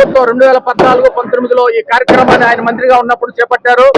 ప్రభుత్వం రెండు వేల పద్నాలుగు పంతొమ్మిదిలో ఈ కార్యక్రమాన్ని ఆయన మంత్రిగా ఉన్నప్పుడు చేపట్టారు.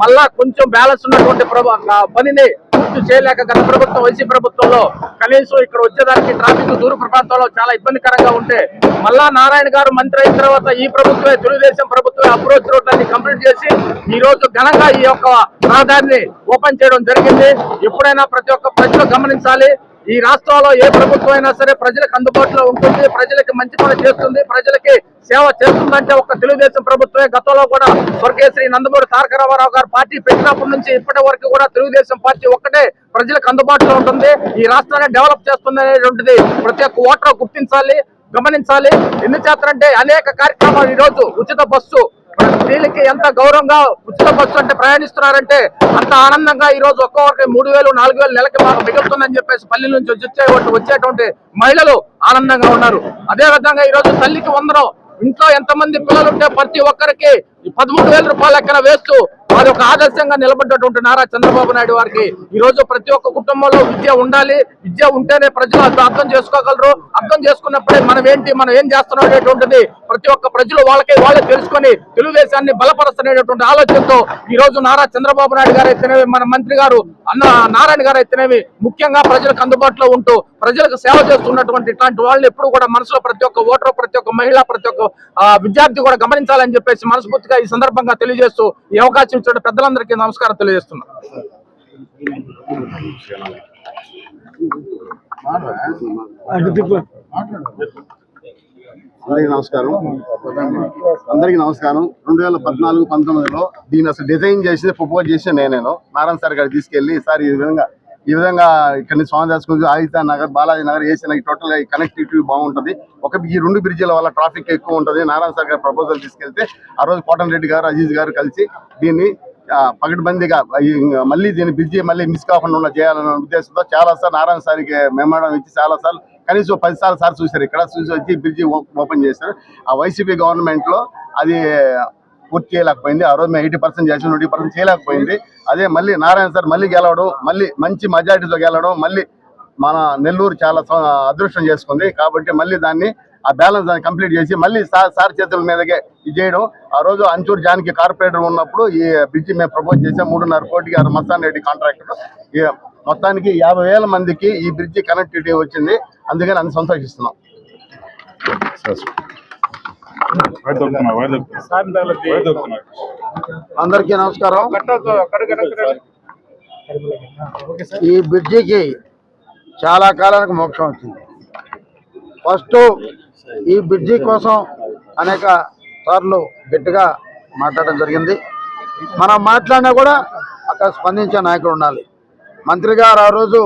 మళ్ళా కొంచెం బ్యాలెన్స్ ఉన్నటువంటి ప్రభు పనిని పూర్తి చేయలేక గత ప్రభుత్వం వైసీ ప్రభుత్వంలో కనీసం ఇక్కడ వచ్చేదానికి ట్రాఫిక్ దూర ప్రాంతంలో చాలా ఇబ్బందికరంగా ఉంటే మళ్ళా నారాయణ గారు మంత్రి అయిన తర్వాత ఈ ప్రభుత్వమే తెలుగుదేశం ప్రభుత్వమే అప్రోచ్ రోడ్లన్నీ కంప్లీట్ చేసి ఈ రోజు ఘనంగా ఈ యొక్క రహదారిని ఓపెన్ చేయడం జరిగింది. ఎప్పుడైనా ప్రతి ఒక్క ప్రజలు గమనించాలి. ఈ రాష్ట్రంలో ఏ ప్రభుత్వం అయినా సరే ప్రజలకు అందుబాటులో ఉంటుంది ప్రజలకి మంచి పని చేస్తుంది ప్రజలకి సేవ చేస్తుందంటే ఒక తెలుగుదేశం ప్రభుత్వమే. గతంలో కూడా స్వర్గీయ శ్రీ నందమూరి తారక రామారావు గారు పార్టీ పెట్టినప్పటి నుంచి ఇప్పటి వరకు కూడా తెలుగుదేశం పార్టీ ఒక్కటే ప్రజలకు అందుబాటులో ఉంటుంది. ఈ రాష్ట్రాన్ని డెవలప్ చేస్తుంది అనేటువంటిది ప్రతి ఒక్క ఓటర్ గుర్తించాలి గమనించాలి. ఎందుచేతంటే అనేక కార్యక్రమాలు ఈ రోజు ఉచిత బస్సు స్త్రీలకి ఎంత గౌరవంగా ఉచిత బస్సు అంటే ప్రయాణిస్తున్నారంటే అంత ఆనందంగా ఈ రోజు ఒక్కొక్కరికి మూడు వేలు నాలుగు వేలు నెలకి మాకు మిగులుతుందని చెప్పేసి పల్లెల నుంచి వచ్చే వచ్చేటువంటి మహిళలు ఆనందంగా ఉన్నారు. అదే విధంగా ఈ రోజు తల్లికి వందరం ఇంట్లో ఎంతమంది పిల్లలుంటే ప్రతి ఒక్కరికి పదమూడు వేల రూపాయల లెక్కన వేస్తూ వారి ఒక ఆదర్శంగా నిలబడ్డటువంటి నారా చంద్రబాబు నాయుడు వారికి ఈ రోజు ప్రతి ఒక్క కుటుంబంలో విద్య ఉండాలి. విద్య ఉంటేనే ప్రజలు అర్థం అర్థం చేసుకోగలరు. అర్థం చేసుకున్నప్పుడే మనం ఏంటి మనం ఏం చేస్తున్నాం అనేటువంటిది ప్రతి ఒక్క ప్రజలు వాళ్ళకే వాళ్ళే తెలుసుకొని తెలుగుదేశాన్ని బలపరుస్తున్నటువంటి ఆలోచనతో ఈ రోజు నారా చంద్రబాబు నాయుడు గారు అయితేనేవి మన మంత్రి గారు అన్న నారాయణ గారు అయితేనేవి ముఖ్యంగా ప్రజలకు అందుబాటులో ఉంటూ ప్రజలకు సేవ చేస్తున్నటువంటి ఇట్లాంటి వాళ్ళు ఎప్పుడు కూడా మనసులో ప్రతి ఒక్క ఓటర్ ప్రతి ఒక్క మహిళ ప్రతి ఒక్క విద్యార్థి కూడా గమనించాలని చెప్పేసి మనస్ఫూర్తిగా ఈ సందర్భంగా తెలియజేస్తూ ఈ అవకాశం ఇచ్చిన పెద్దలందరికీ నమస్కారం తెలియజేస్తున్నాను అందరికీ నమస్కారం. అందరికీ నమస్కారం. రెండు వేల పద్నాలుగు పంతొమ్మిదిలో దీన్ని అసలు డిజైన్ చేసి ప్రపోజ్ చేసి నేనేను. నారాయణ సార్ గారు తీసుకెళ్ళి సార్ ఈ విధంగా ఈ విధంగా ఇక్కడ నుంచి స్వామిదాస్ కొంచెం Aditya Nagar Balaji Nagar AC Nagar total connectivity బాగుంటుంది. ఒక ఈ రెండు బ్రిడ్జిల వల్ల ట్రాఫిక్ ఎక్కువ ఉంటుంది. నారాయణ సార్ గారు ప్రపోజల్ తీసుకెళ్తే ఆ రోజు కోటన్ రెడ్డి గారు అజీజ్ గారు కలిసి దీన్ని ఆ, మళ్ళీ దీన్ని బ్రిడ్జి మళ్ళీ మిస్ కాకుండా ఉన్న చేయాలనే ఉద్దేశంతో చాలా సార్లు నారాయణ సార్కి మెమోడం ఇచ్చి చాలా సార్లు కనీసం పది సార్లు సార్ చూశారు. ఇక్కడ చూసి వచ్చి బ్రిడ్జి ఓపెన్ చేశారు. ఆ వైసీపీ గవర్నమెంట్లో అది పూర్తి చేయలేకపోయింది. ఆ రోజు మేము ఎయిటీ పర్సెంట్ చేసిన ట్వంటీ పర్సెంట్ చేయలేకపోయింది. అదే మళ్ళీ నారాయణ సార్ మళ్ళీ గెలవడం మళ్ళీ మంచి మెజార్టీతో గెలవడం మళ్ళీ మన నెల్లూరు చాలా స- అదృష్టం చేసుకుంది. కాబట్టి మళ్ళీ దాన్ని ఆ బ్యాలెన్స్ దాన్ని కంప్లీట్ చేసి మళ్ళీ సార్ సార్ చేతుల మీదకే ఇది చేయడం. ఆ రోజు అంచూరు జానికి కార్పొరేటర్ ఉన్నప్పుడు ఈ బ్రిడ్జి మేము ప్రపోజ్ చేసాం. మూడున్నర కోటికి ఆరు మస్తాన్ రెడ్డి కాంట్రాక్టర్ ఈ మొత్తానికి యాభై వేల మందికి ఈ బ్రిడ్జి కనెక్టివిటీ వచ్చింది. అందుకని అంత సంతోషిస్తున్నాం వైర్ దొరుకుతున్నారు వైర్ దొరుకుతున్నారు వైర్ దొరుకుతున్నారు అందరికీ నమస్కారం. ఈ బ్రిడ్జికి చాలా కాలానికి మోక్షం వచ్చింది. ఫస్ట్ ఈ బ్రిడ్జి కోసం అనేక సార్లు గట్టిగా మాట్లాడడం జరిగింది. మనం మాట్లాడినా కూడా అక్కడ స్పందించే నాయకుడు ఉండాలి. మంత్రి గారు ఆ రోజు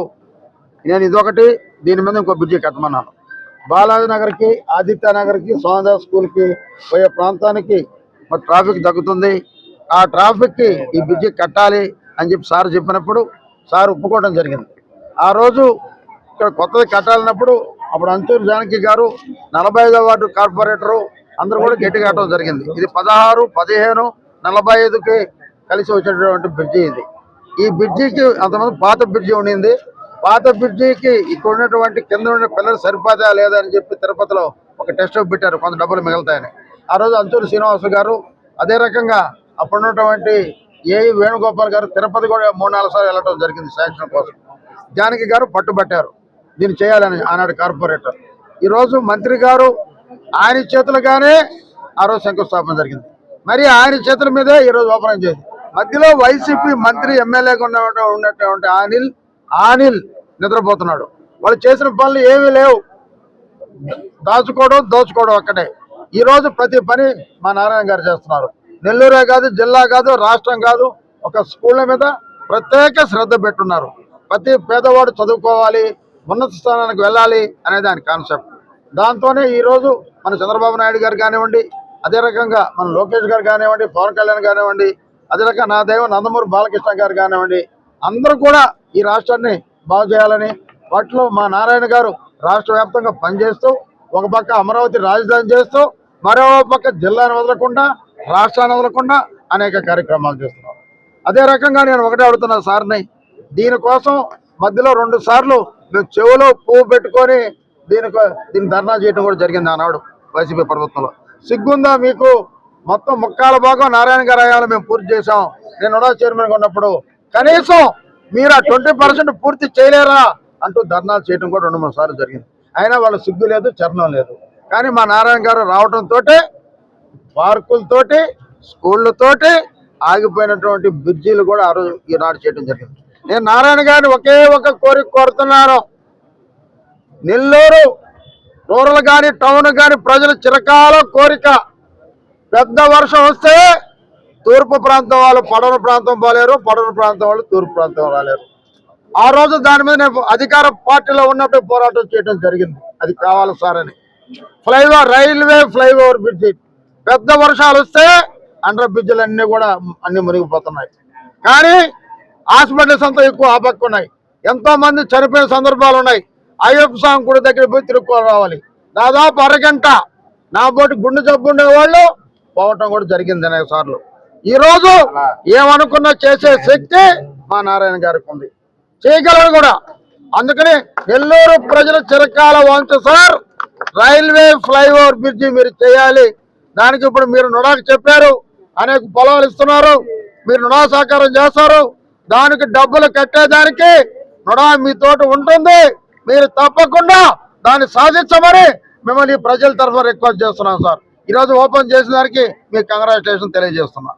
నేను ఇదొకటి దీని మీద ఇంకో బ్రిడ్జి కట్టమన్నాను బాలాజీ నగర్కి ఆదిత్య నగర్కి సోమదాస్ స్కూల్కి పోయే ప్రాంతానికి మరి ట్రాఫిక్ తగ్గుతుంది. ఆ ట్రాఫిక్కి ఈ బ్రిడ్జి కట్టాలి అని చెప్పి సార్ చెప్పినప్పుడు సార్ ఒప్పుకోవడం జరిగింది. ఆ రోజు ఇక్కడ కొత్తది కట్టాలన్నప్పుడు అప్పుడు అంతూరు జానకి గారు నలభై ఐదో వార్డు కార్పొరేటరు అందరూ కూడా గట్టి కట్టడం జరిగింది. ఇది పదహారు పదిహేను నలభై ఐదుకి కలిసి వచ్చేటటువంటి బ్రిడ్జి ఇది. ఈ బ్రిడ్జికి అంతమంది పాత బ్రిడ్జి ఉండింది. పాత బ్రిడ్జికి ఇక్కడ ఉన్నటువంటి కింద ఉన్న పిల్లలు సరిపోతా లేదా అని చెప్పి తిరుపతిలో ఒక టెస్ట్ పెట్టారు. కొంత డబ్బులు మిగులుతాయని. ఆ రోజు అంచూరు శ్రీనివాసు గారు అదే రకంగా అప్పుడున్నటువంటి ఏ వేణుగోపాల్ గారు తిరుపతి కూడా మూడు నాలుగు సార్లు వెళ్ళడం జరిగింది శాంక్షన్ కోసం. జానకి గారు పట్టుబట్టారు. దీన్ని చేయాలని ఆనాడు కార్పొరేటర్. ఈరోజు మంత్రి గారు ఆయన చేతులుగానే ఆ రోజు శంకుస్థాపన జరిగింది. మరి ఆయన చేతుల మీదే ఈరోజు ఓపెన్ చేసింది. మధ్యలో వైసీపీ మంత్రి ఎమ్మెల్యేగా ఉన్న ఉన్నటువంటి అనిల్ అనిల్ నిద్రపోతున్నాడు. వాళ్ళు చేసిన పనులు ఏమీ లేవు. దాచుకోవడం దోచుకోవడం ఒక్కటే. ఈరోజు ప్రతి పని మా నారాయణ గారు చేస్తున్నారు. నెల్లూరే కాదు జిల్లా కాదు రాష్ట్రం కాదు ఒక స్కూళ్ళ మీద ప్రత్యేక శ్రద్ధ పెట్టున్నారు. ప్రతి పేదవాడు చదువుకోవాలి ఉన్నత స్థానానికి వెళ్ళాలి అనేది ఆయన కాన్సెప్ట్. దాంతోనే ఈరోజు మన చంద్రబాబు నాయుడు గారు కానివ్వండి అదే రకంగా మన లోకేష్ గారు కానివ్వండి పవన్ కళ్యాణ్ కానివ్వండి అదే రకంగా నా దైవం నందమూరి బాలకృష్ణ గారు కానివ్వండి అందరూ కూడా ఈ రాష్ట్రాన్ని బాగు చేయాలని వాటిలో మా నారాయణ గారు రాష్ట్ర వ్యాప్తంగా పనిచేస్తూ ఒక పక్క అమరావతి రాజధాని చేస్తూ మరో పక్క జిల్లాను వదలకుండా రాష్ట్రాన్ని వదలకుండా అనేక కార్యక్రమాలు చేస్తున్నాం. అదే రకంగా నేను ఒకటే అడుగుతున్నా సార్ని దీనికోసం మధ్యలో రెండు సార్లు మేము చెవులో పువ్వు పెట్టుకొని దీనికి దీన్ని ధర్నా చేయడం కూడా జరిగింది ఆనాడు వైసీపీ ప్రభుత్వంలో. సిగ్గుందా మీకు? మొత్తం ముక్కాల భాగం నారాయణ గారు మేము పూర్తి చేశాం. నేను ఉడా చైర్మన్గా ఉన్నప్పుడు కనీసం మీరు ఆ ట్వంటీ పర్సెంట్ పూర్తి చేయలేరా అంటూ ధర్నాలు చేయడం కూడా రెండు మూడు సార్లు జరిగింది. అయినా వాళ్ళ సిగ్గు లేదు చరణం లేదు. కానీ మా నారాయణ గారు రావడంతో పార్కులతోటి స్కూళ్ళతోటి ఆగిపోయినటువంటి బ్రిడ్జీలు కూడా ఆ రోజు ఈనాడు చేయడం జరిగింది. నేను నారాయణ గారిని ఒకే ఒక కోరిక కోరుతున్నాను. నెల్లూరు రూరల్ కానీ టౌన్ కానీ ప్రజల చిరకాల కోరిక. పెద్ద వర్షం వస్తే తూర్పు ప్రాంతం వాళ్ళు పడవ ప్రాంతం పోలేరు పడవ ప్రాంతం వాళ్ళు తూర్పు ప్రాంతం రాలేరు. ఆ రోజు దాని మీద నేను అధికార పార్టీలో ఉన్నప్పుడు పోరాటం చేయడం జరిగింది. అది కావాలి సార్ అని. Flyover railway flyover bridge. పెద్ద వర్షాలు వస్తే అండర్ బ్రిడ్జిలు అన్నీ కూడా అన్ని మునిగిపోతున్నాయి. కానీ హాస్పిటల్స్ అంతా ఎక్కువ ఆపక్కున్నాయి ఎంతో మంది చనిపోయిన సందర్భాలు ఉన్నాయి. అయ్యప్ప స్వామి గుడి దగ్గర పోయి తిరుక్కోవాలి రావాలి. దాదాపు అరగంట నా బోటి గుండె జబ్బు ఉండే వాళ్ళు పోవటం కూడా జరిగింది అనేక సార్లు. ఈ రోజు ఏమనుకున్నా చేసే శక్తి మా నారాయణ గారికి ఉంది. చేయగలరు కూడా. అందుకని నెల్లూరు ప్రజల చిరకాల వంచ సార్. రైల్వే ఫ్లైఓవర్ బ్రిడ్జి మీరు చేయాలి. దానికి ఇప్పుడు మీరు నుడాకు చెప్పారు. అనేక పొలాలు ఇస్తున్నారు. మీరు నుడా సహకారం చేస్తారు. దానికి డబ్బులు కట్టేదానికి నుడా మీ తోట ఉంటుంది. మీరు తప్పకుండా దాన్ని సాధించమని మిమ్మల్ని ప్రజల తరఫున రిక్వెస్ట్ చేస్తున్నాం సార్. ఈరోజు ఓపెన్ చేసిన దానికి మీకు కంగ్రాచులేషన్ తెలియజేస్తున్నా.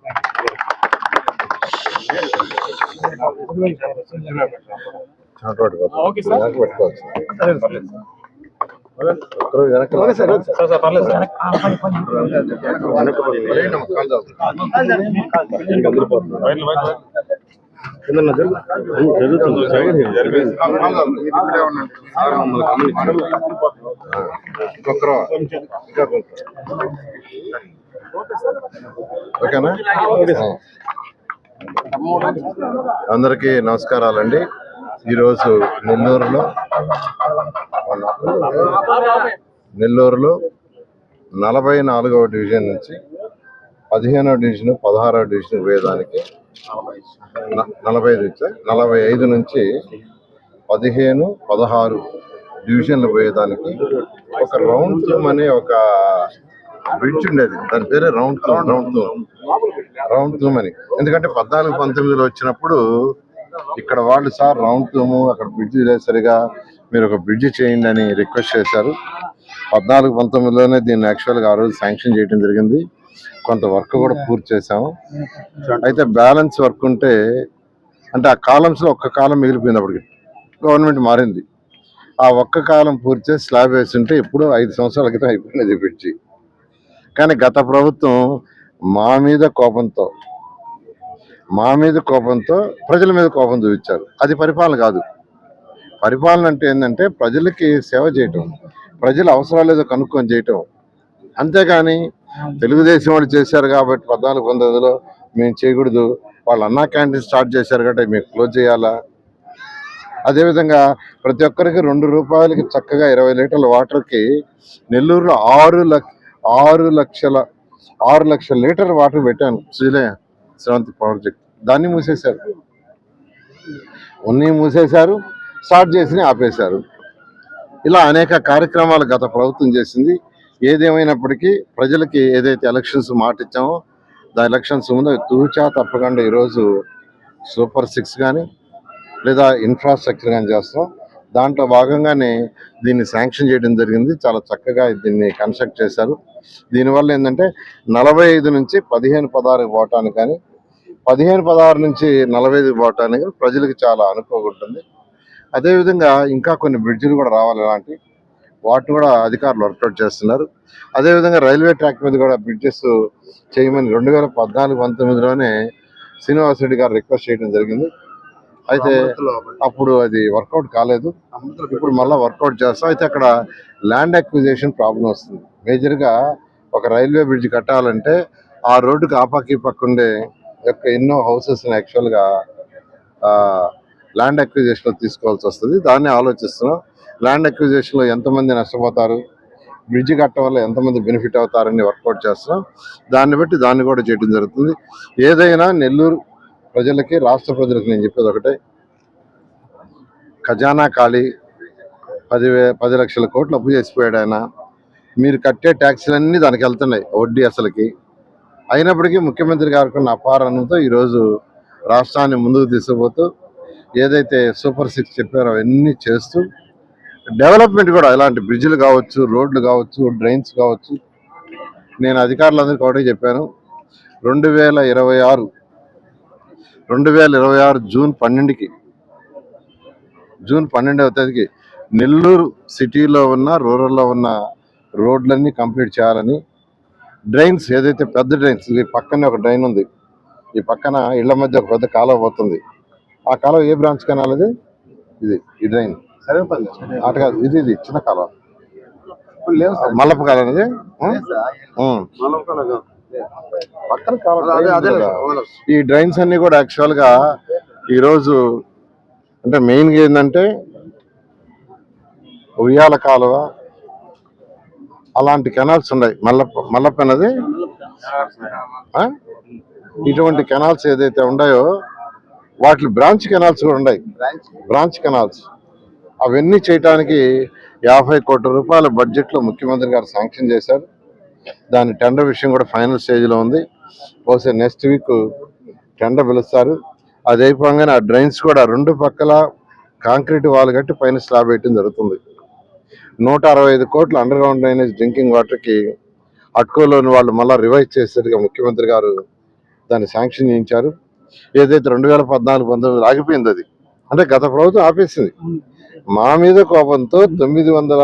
ఓకే ఓకేనా? అందరికీ నమస్కారాలండి. ఈరోజు నెల్లూరులో నెల్లూరులో నలభై నాలుగవ డివిజన్ నుంచి పదిహేనవ డివిజన్ పదహారవ డివిజన్ పోయేదానికి నలభై ఐదు నుంచి నలభై ఐదు నుంచి పదిహేను పదహారు డివిజన్లు పోయేదానికి ఒక రౌండ్ తూమ్ అనే ఒక బ్రిడ్జ్ ఉండేది. దాని పేరే రౌండ్ తూమ్ రౌండ్ తూమ్ రౌండ్ తూమ్ అని. ఎందుకంటే పద్నాలుగు పంతొమ్మిదిలో వచ్చినప్పుడు ఇక్కడ వాళ్ళు సార్ రౌండ్ తూము అక్కడ బ్రిడ్జ్ లేదు సరిగా మీరు ఒక బ్రిడ్జ్ చేయండి అని రిక్వెస్ట్ చేశారు. పద్నాలుగు పంతొమ్మిదిలోనే దీన్ని యాక్చువల్గా ఆ రోజు శాంక్షన్ చేయడం జరిగింది. కొంత వర్క్ కూడా పూర్తి చేశాము. అయితే బ్యాలెన్స్ వర్క్ ఉంటే అంటే ఆ కాలమ్స్లో ఒక్క కాలం మిగిలిపోయింది అప్పటికి. గవర్నమెంట్ మారింది. ఆ ఒక్క కాలం పూర్తి చేసి స్లాబ్ వేసి ఉంటే ఇప్పుడు ఐదు సంవత్సరాల క్రితం అయిపోయినది బ్రిడ్జి. కానీ గత ప్రభుత్వం మా మీద కోపంతో మా మీద కోపంతో ప్రజల మీద కోపం చూపించారు. అది పరిపాలన కాదు. పరిపాలన అంటే ఏంటంటే ప్రజలకి సేవ చేయటం. ప్రజల అవసరాలు ఏదో కనుక్కొని చేయటం. అంతేగాని తెలుగుదేశం వాళ్ళు చేశారు కాబట్టి పద్నాలుగు పంతొమ్మిదిలో మేము చేయకూడదు. వాళ్ళు అన్నా క్యాంటీన్ స్టార్ట్ చేశారు కాబట్టి మేము క్లోజ్ చేయాలా? అదేవిధంగా ప్రతి ఒక్కరికి రెండు రూపాయలకి చక్కగా ఇరవై లీటర్ల వాటర్కి నెల్లూరులో ఆరు లక్ష ఆరు లక్షల ఆరు లక్షల లీటర్ వాటర్ పెట్టాను. శ్రీలయ శ్రవంతి ప్రాజెక్ట్ దాన్ని మూసేశారు. ఉన్ని మూసేశారు. స్టార్ట్ చేసి ఆపేశారు. ఇలా అనేక కార్యక్రమాలు గత ప్రభుత్వం చేసింది. ఏదేమైనప్పటికీ ప్రజలకి ఏదైతే ఎలక్షన్స్ మాట ఇచ్చామో దా ఎలక్షన్స్ ముందు తూచా తప్పకుండా ఈరోజు సూపర్ సిక్స్ కానీ లేదా ఇన్ఫ్రాస్ట్రక్చర్ కానీ చేస్తాం. దాంట్లో భాగంగానే దీన్ని శాంక్షన్ చేయడం జరిగింది. చాలా చక్కగా దీన్ని కన్స్ట్రక్ట్ చేశారు. దీనివల్ల ఏంటంటే నలభై ఐదు నుంచి పదిహేను పదహారు పోవటానికి కానీ పదిహేను పదహారు నుంచి నలభై ఐదు పోవటానికి ప్రజలకు చాలా అనుకోకుంటుంది అదేవిధంగా ఇంకా కొన్ని బ్రిడ్జిలు కూడా రావాలి అలాంటివి వాటిని కూడా అధికారులు వర్కౌట్ చేస్తున్నారు. అదేవిధంగా రైల్వే ట్రాక్ మీద కూడా బ్రిడ్జెస్ చేయమని రెండు వేల పద్నాలుగు పంతొమ్మిదిలోనే శ్రీనివాస్ రెడ్డి గారు రిక్వెస్ట్ చేయడం జరిగింది. అయితే అప్పుడు అది వర్కౌట్ కాలేదు. ఇప్పుడు మళ్ళీ వర్కౌట్ చేస్తాం. అయితే అక్కడ ల్యాండ్ అక్విజిషన్ ప్రాబ్లం వస్తుంది. మేజర్గా ఒక రైల్వే బ్రిడ్జ్ కట్టాలంటే ఆ రోడ్డుకి ఆపాకి పక్క ఉండే యొక్క ఎన్నో హౌసెస్ యాక్చువల్గా ల్యాండ్ అక్విజిషన్ తీసుకోవాల్సి వస్తుంది. దాన్ని ఆలోచిస్తున్నాం. ల్యాండ్ అక్విజిషన్లో ఎంతమంది నష్టపోతారు? బ్రిడ్జి కట్టడం వల్ల ఎంతమంది బెనిఫిట్ అవుతారని వర్కౌట్ చేస్తున్నాం. దాన్ని బట్టి దాన్ని కూడా చేయడం జరుగుతుంది. ఏదైనా నెల్లూరు ప్రజలకి రాష్ట్ర ప్రజలకి నేను చెప్పేది ఒకటే. ఖజానా ఖాళీ. పదివే పది లక్షల కోట్లు అప్పు చేసిపోయాడు ఆయన. మీరు కట్టే ట్యాక్సీలన్నీ దానికి వెళ్తున్నాయి వడ్డీ అసలుకి. అయినప్పటికీ ముఖ్యమంత్రి గారికి ఉన్న అపారణంతో ఈరోజు రాష్ట్రాన్ని ముందుకు తీసుకుపోతూ ఏదైతే సూపర్ సిక్స్ చెప్పారో అవన్నీ చేస్తూ డెవలప్మెంట్ కూడా ఇలాంటి బ్రిడ్జ్లు కావచ్చు రోడ్లు కావచ్చు డ్రైన్స్ కావచ్చు. నేను అధికారులందరికీ ఒకటే చెప్పాను. రెండు వేల ఇరవై ఆరు రెండు వేల ఇరవై ఆరు జూన్ పన్నెండుకి జూన్ పన్నెండవ తేదీకి నెల్లూరు సిటీలో ఉన్న రూరల్లో ఉన్న రోడ్లన్నీ కంప్లీట్ చేయాలని డ్రైన్స్ ఏదైతే పెద్ద డ్రైన్స్ ఈ పక్కనే ఒక డ్రైన్ ఉంది. ఈ పక్కన ఇళ్ళ మధ్య ఒక పెద్ద కాలువ పోతుంది. ఆ కాలువ ఏ బ్రాంచ్ కెనాల్ ఇది ఇది ఈ డ్రైన్. అటు కాదు ఇది ఇది చిన్న కాలువ మల్లప్ప అనేది ఉం. పక్కన ఈ డ్రైన్స్ అన్ని కూడా యాక్చువల్గా ఈ రోజు అంటే మెయిన్గా ఏంటంటే ఉయ్యాల కాలువ అలాంటి కెనాల్స్ ఉన్నాయి. మల్లప్ప మల్లప్ప అనేది ఆ? ఇటువంటి కెనాల్స్ ఏదైతే ఉన్నాయో వాటి బ్రాంచ్ కెనాల్స్ కూడా ఉన్నాయి. Branch canals. అవన్నీ చేయటానికి యాభై కోట్ల రూపాయల బడ్జెట్లో ముఖ్యమంత్రి గారు శాంక్షన్ చేశారు. దాని టెండర్ విషయం కూడా ఫైనల్ స్టేజ్లో ఉంది. బహుశా నెక్స్ట్ వీక్ టెండర్ పిలుస్తారు. అది అయిపోగానే ఆ డ్రైన్స్ కూడా రెండు పక్కల కాంక్రీట్ వాల్ కట్టి పైన స్లాబ్ వేయటం జరుగుతుంది. నూట అరవై ఐదు కోట్ల అండర్ గ్రౌండ్ డ్రైనేజ్ డ్రింకింగ్ వాటర్కి అట్కోలోని వాళ్ళు మళ్ళీ రివైజ్ చేసేట్టుగా ముఖ్యమంత్రి గారు దాన్ని శాంక్షన్ చేయించారు. ఏదైతే రెండు వేల పద్నాలుగు పంతొమ్మిది ఆగిపోయింది అది. అంటే గత ప్రభుత్వం ఆపేసింది. మా మీద కోపంతో తొమ్మిది వందల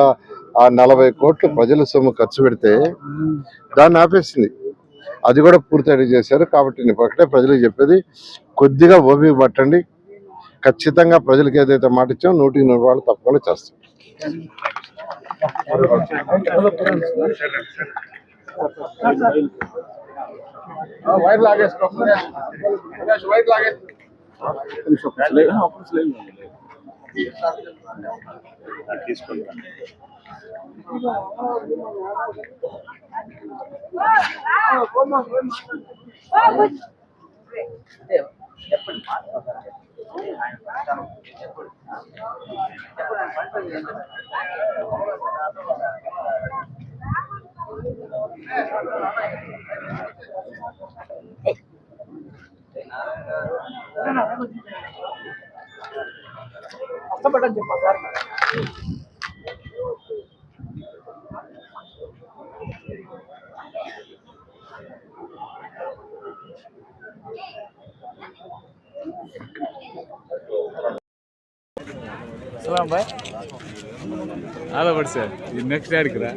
ఆ నలభై కోట్ల ప్రజల సొమ్ము ఖర్చు పెడితే దాన్ని ఆపేసింది. అది కూడా పూర్తి చేశారు కాబట్టి నేను ఒకటే ప్రజలకు చెప్పేది కొద్దిగా ఓపిక పట్టండి. ఖచ్చితంగా ప్రజలకు ఏదైతే మాట ఇచ్చామో నూటికి నూరు వాళ్ళు తప్పకుండా చేస్తాం వైర్ లాగేసుకో. వైర్ లాగే. తీసుకుంటాను చెప్పండి చెప్పండి కష్టపడని చెప్పా సార్ సలాం బాయ్ ఆలో పడి సార్ నెక్స్ట్ యాడికి రా